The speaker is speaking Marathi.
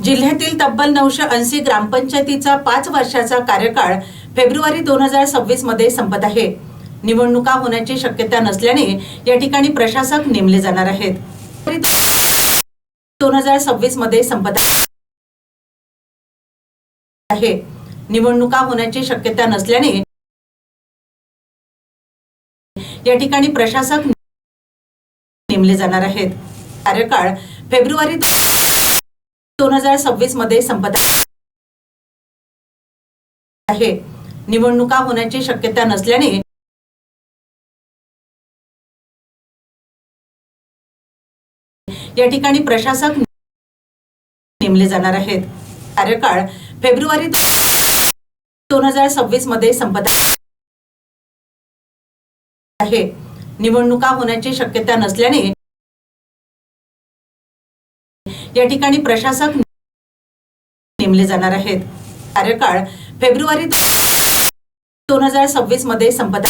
जिल्ह्यातील तब्बल नऊशे ऐंशी ग्रामपंचायतीचा पाच वर्षाचा कार्यकाळ फेब्रुवारी दोन हजार सव्वीसमध्ये संपत आहे. निवडणुका होण्याची शक्यता नसल्याने या ठिकाणी प्रशासक नेमले जाणार आहेत. दोन हजार सव्वीसमध्ये संपत आहे. निवडणुका होण्याची शक्यता नसल्याने या ठिकाणी प्रशासक नेमले जाणार आहेत. कार्यकाळ फेब्रुवारी दोन हजार सव्वीसमध्ये संपत आहे. निवडणुका होण्याची शक्यता नसल्याने या ठिकाणी प्रशासक नेमले जाणार आहेत. कार्यकाळ फेब्रुवारी दोन हजार सव्वीसमध्ये संपत आहे. निवडणुका होण्याची शक्यता नसल्याने या ठिकाणी प्रशासक नेमले जाणार आहेत. कार्यकाळ फेब्रुवारी दोन हजार सव्वीसमध्ये संपत